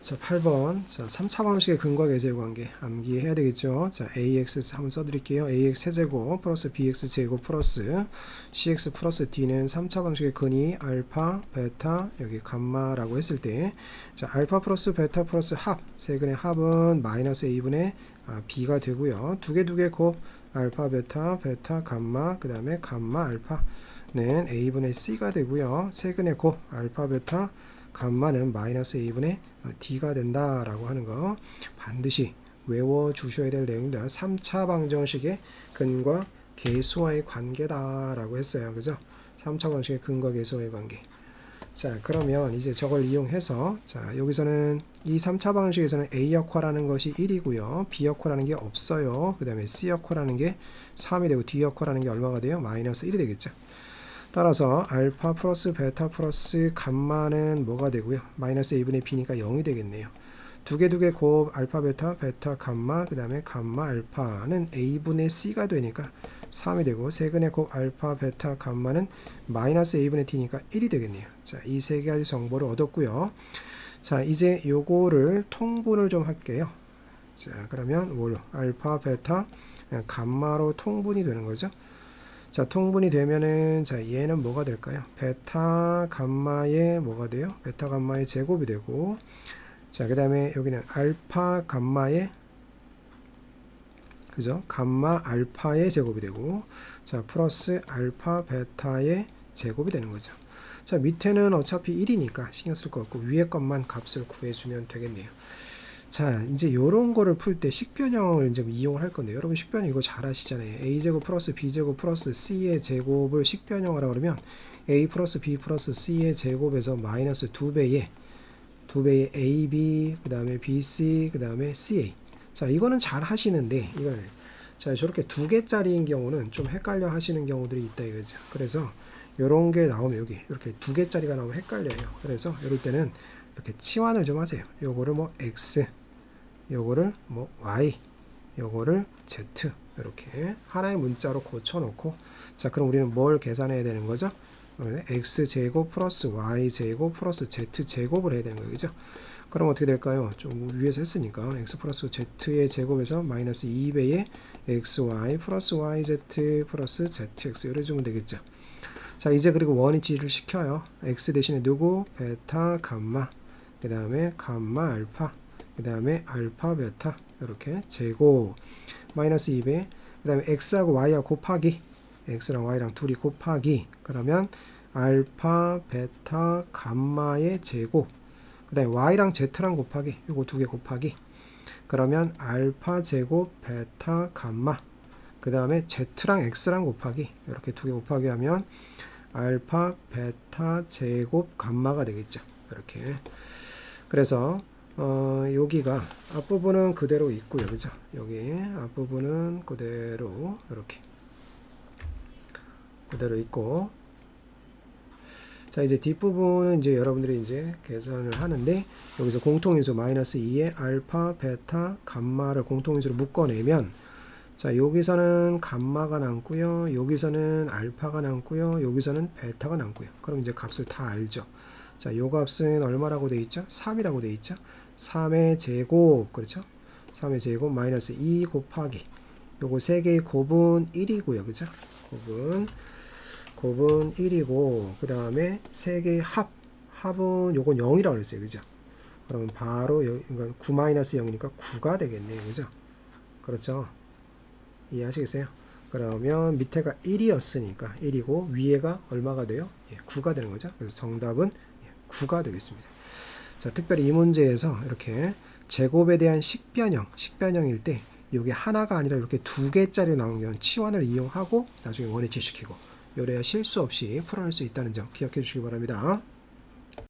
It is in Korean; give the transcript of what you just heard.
자, 8번. 자, 3차 방식의 근과 계세 관계 암기해야 되겠죠. 자, ax 한번 써드릴게요. ax 세제곱 플러스 bx 제곱 플러스 cx 플러스 d는 3차 방식의 근이 알파, 베타, 여기 감마라고 했을 때, 자, 알파 플러스 베타 플러스 합, 세 근의 합은 마이너스 a분의 아, b가 되고요. 두 개 두 개 곱 알파, 베타, 베타, 감마, 그 다음에 감마, 알파는 a분의 c가 되고요. 세 근의 곱 알파, 베타, 감마는 마이너스 a분의 d가 된다라고 하는 거 반드시 외워 주셔야 될 내용입니다. 3차 방정식의 근과 계수와의 관계다라고 했어요. 그죠? 3차 방정식의 근과 계수와의 관계. 자, 그러면 이제 저걸 이용해서 자, 여기서는 이 3차 방정식에서는 A 역할하는 것이 1이고요. B 역할하는 게 없어요. 그 다음에 C 역할하는 게 3이 되고 D 역할하는 게 얼마가 돼요? 마이너스 1이 되겠죠. 따라서 알파 플러스 베타 플러스 감마는 뭐가 되고요? 마이너스 a분의 b니까 0이 되겠네요. 두 개 두개 곱 알파 베타 베타 감마 그 다음에 감마 알파는 a분의 c가 되니까 3이 되고 세근의 곱 알파 베타 감마는 마이너스 a분의 t니까 1이 되겠네요. 자, 이 세 가지 정보를 얻었고요. 자, 이제 요거를 통분을 좀 할게요. 자, 그러면 뭘로? 알파 베타 감마로 통분이 되는 거죠. 자, 통분이 되면은 자, 얘는 뭐가 될까요? 베타 감마의 뭐가 돼요? 베타 감마의 제곱이 되고 자, 그다음에 여기는 알파 감마의 그죠? 감마 알파의 제곱이 되고 자, 플러스 알파 베타의 제곱이 되는 거죠. 자, 밑에는 어차피 1이니까 신경 쓸 거 없고 위에 것만 값을 구해 주면 되겠네요. 자, 이제 요런 거를 풀 때 식변형을 이제 이용을 할 건데 여러분 식변형 이거 잘 아시잖아요. a제곱 플러스 b제곱 플러스 c의 제곱을 식변형이라 그러면 a 플러스 b 플러스 c의 제곱에서 마이너스 2배의 2배의 ab 그 다음에 bc 그 다음에 ca. 자, 이거는 잘 하시는데 이걸 자, 저렇게 두 개짜리인 경우는 좀 헷갈려 하시는 경우들이 있다 이거죠. 그래서 요런 게 나오면 여기 이렇게 두 개짜리가 나오면 헷갈려요. 그래서 이럴 때는 이렇게 치환을 좀 하세요. 요거를 뭐 x 요거를 뭐 y 요거를 z 이렇게 하나의 문자로 고쳐 놓고 자 그럼 우리는 뭘 계산해야 되는 거죠? x 제곱 플러스 y 제곱 플러스 z 제곱을 해야 되는 거죠. 그럼 어떻게 될까요? 좀 위에서 했으니까 x 플러스 z의 제곱에서 마이너스 2배의 xy 플러스 yz 플러스 zx 이래 주면 되겠죠. 자 이제 그리고 원위치를 시켜요. x 대신에 누구? 베타 감마 그 다음에 감마 알파 그 다음에 알파 베타 이렇게 제곱 마이너스 2배 그 다음에 x하고 y하고 곱하기 x랑 y랑 둘이 곱하기 그러면 알파 베타 감마의 제곱 그 다음에 y랑 z랑 곱하기 요거 두 개 곱하기 그러면 알파 제곱 베타 감마 그 다음에 z랑 x랑 곱하기 이렇게 두 개 곱하기 하면 알파 베타 제곱 감마가 되겠죠. 이렇게. 그래서 어, 여기가 앞부분은 그대로 있고요. 그죠? 여기 앞부분은 그대로 이렇게 그대로 있고 자 이제 뒷부분은 이제 여러분들이 이제 계산을 하는데 여기서 공통인수 마이너스 2에 알파, 베타, 감마를 공통인수로 묶어내면 자 여기서는 감마가 남고요 여기서는 알파가 남고요 여기서는 베타가 남고요 그럼 이제 값을 다 알죠 자, 요 값은 얼마라고 돼 있죠? 3이라고 돼 있죠? 3의 제곱, 그렇죠? 3의 제곱 마이너스 2 곱하기 요거 세 개의 곱은 1이고요. 그죠? 곱은 곱은 1이고 그 다음에 세 개의 합 합은 요건 0이라고 그랬어요. 그죠? 그러면 바로 여, 그러니까 9 마이너스 0이니까 9가 되겠네요. 그죠? 그렇죠? 이해하시겠어요? 그러면 밑에가 1이었으니까 1이고 위에가 얼마가 돼요? 예, 9가 되는 거죠. 그래서 정답은 9가 되겠습니다. 자, 특별히 이 문제에서 이렇게 제곱에 대한 식변형, 식변형일 때 이게 하나가 아니라 이렇게 두 개짜리 나오면 치환을 이용하고 나중에 원위치시키고 요래야 실수 없이 풀어낼 수 있다는 점 기억해 주시기 바랍니다.